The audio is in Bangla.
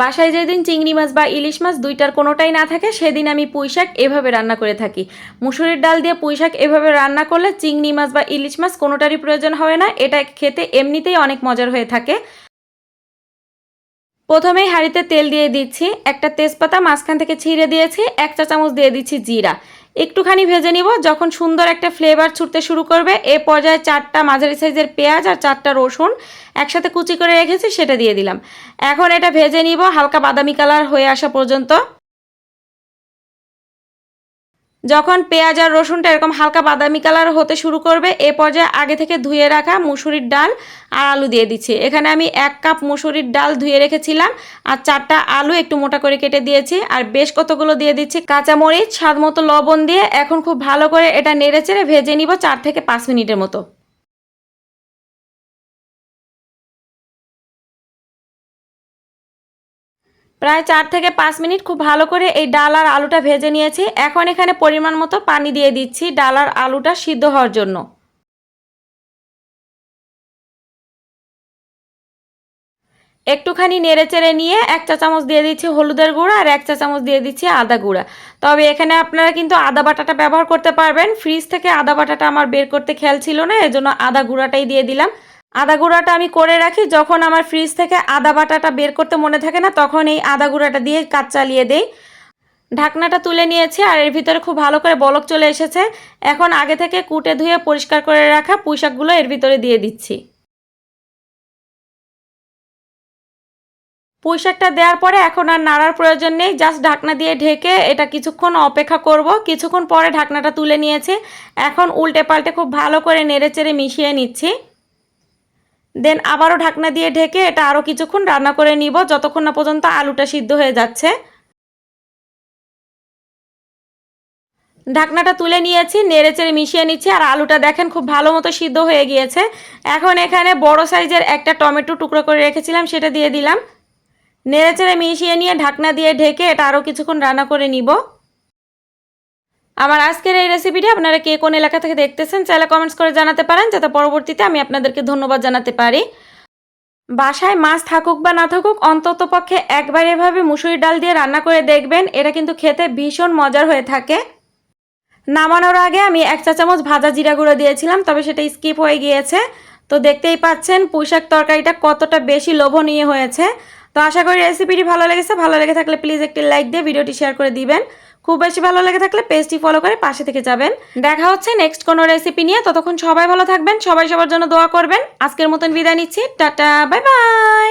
বাসায় যেদিন চিংড়ি মাছ বা ইলিশ মাছ দুইটার কোনোটাই না থাকে, সেদিন আমি পুঁইশাক এভাবে রান্না করে থাকি। মুসুরির ডাল দিয়ে পুঁইশাক এভাবে রান্না করলে চিংড়ি মাছ বা ইলিশ মাছ কোনোটারই প্রয়োজন হয় না, এটা খেতে এমনিতেই অনেক মজার হয়ে থাকে। প্রথমেই হাঁড়িতে তেল দিয়ে দিচ্ছি, একটা তেজপাতা মাঝখান থেকে ছিঁড়ে দিয়েছি, এক চা চামচ দিয়ে দিচ্ছি জিরা। একটুখানি ভেজে নিব, যখন সুন্দর একটা ফ্লেভার ছুটতে শুরু করবে, এ পর্যায়ে চারটা মাঝারি সাইজের পেঁয়াজ আর চারটা রসুন একসাথে কুচি করে রেখেছি, সেটা দিয়ে দিলাম। এখন এটা ভেজে নিব, হালকা বাদামি কালার হয়ে আসা পর্যন্ত। যখন পেঁয়াজ আর রসুনটা এরকম হালকা বাদামি কালার হতে শুরু করবে, এ পর্যায়ে আগে থেকে ধুয়ে রাখা মুসুরির ডাল আর আলু দিয়ে দিচ্ছি। এখানে আমি এক কাপ মুসুরির ডাল ধুয়ে রেখেছিলাম আর চারটা আলু একটু মোটা করে কেটে দিয়েছি আর বেশ কতগুলো দিয়ে দিচ্ছি কাঁচামরিচ স্বাদ মতো লবণ দিয়ে। এখন খুব ভালো করে এটা নেড়ে চেড়ে ভেজে নিব চার থেকে পাঁচ মিনিটের মতো। প্রায় চার থেকে পাঁচ মিনিট খুব ভালো করে এই ডাল আর আলুটা ভেজে নিয়েছি। এখন এখানে পরিমাণ মতো পানি দিয়ে দিচ্ছি ডাল আর আলুটা সিদ্ধ হওয়ার জন্য। একটুখানি নেড়ে চেড়ে নিয়ে এক চা চামচ দিয়ে দিচ্ছি হলুদের গুঁড়া আর এক চা চামচ দিয়ে দিচ্ছি আদা গুঁড়া। তবে এখানে আপনারা কিন্তু আদা বাটাটা ব্যবহার করতে পারবেন। ফ্রিজ থেকে আদা বাটাটা আমার বের করতে খেয়াল ছিল না, এজন্য আদা গুঁড়াটাই দিয়ে দিলাম। আদা গুঁড়াটা আমি করে রাখি। যখন আমার ফ্রিজ থেকে আদা বাটাটা বের করতে মনে থাকে না, তখন এই আদা গুঁড়াটা দিয়ে কাজ চালিয়ে দেই। ঢাকনাটা তুলে নিয়েছি আর এর ভিতরে খুব ভালো করে বলক চলে এসেছে। এখন আগে থেকে কুটে ধুয়ে পরিষ্কার করে রাখা পুঁইশাকগুলো এর ভিতরে দিয়ে দিচ্ছি। পুঁইশাকটা দেওয়ার পরে এখন আর নাড়ার প্রয়োজন নেই জাস্ট ঢাকনা দিয়ে ঢেকে এটা কিছুক্ষণ অপেক্ষা করব। কিছুক্ষণ পরে ঢাকনাটা তুলে নিয়েছি। এখন উল্টে পাল্টে খুব ভালো করে নেড়ে চেড়ে মিশিয়ে নিচ্ছি। দেন আবারও ঢাকনা দিয়ে ঢেকে এটা আরও কিছুক্ষণ রান্না করে নিব, যতক্ষণ না পর্যন্ত আলুটা সিদ্ধ হয়ে যাচ্ছে। ঢাকনাটা তুলে নিয়েছি নেড়ে চেড়ে মিশিয়ে নিচ্ছি, আর আলুটা দেখেন খুব ভালো মতো সিদ্ধ হয়ে গিয়েছে। এখন এখানে বড় সাইজের একটা টমেটো টুকরো করে রেখেছিলাম, সেটা দিয়ে দিলাম। নেড়ে চেড়ে মিশিয়ে নিয়ে ঢাকনা দিয়ে ঢেকে এটা আরও কিছুক্ষণ রান্না করে নিব। আমার আজকের এই রেসিপিটি আপনারা কে কোন এলাকা থেকে দেখতেছেন, চাইলে কমেন্টস করে জানাতে পারেন, যাতে পরবর্তীতে আমি আপনাদেরকে ধন্যবাদ জানাতে পারি। বাসায় মাছ থাকুক বা না থাকুক, অন্তত পক্ষে একবার এভাবে মুসুরি ডাল দিয়ে রান্না করে দেখবেন, এটা কিন্তু খেতে ভীষণ মজার হয়ে থাকে। নামানোর আগে আমি এক চা চামচ ভাজা জিরা গুঁড়ো দিয়েছিলাম, তবে সেটা স্কিপ হয়ে গিয়েছে। তো দেখতেই পাচ্ছেন পুঁইশাক তরকারিটা কতটা বেশি লোভনীয় হয়েছে। তো আশা করি রেসিপিটি ভালো লেগেছে, ভালো লেগে থাকলে প্লিজ একটি লাইক দিয়ে ভিডিওটি শেয়ার করে দিবেন। খুব বেশি ভালো লেগে থাকলে পেজটি ফলো করে পাশে থেকে যাবেন। দেখা হচ্ছে নেক্সট কোনো রেসিপি নিয়ে। ততক্ষণ সবাই ভালো থাকবেন, সবাই সবার জন্য দোয়া করবেন। আজকের মতন বিদায় নিচ্ছি। Tata bye bye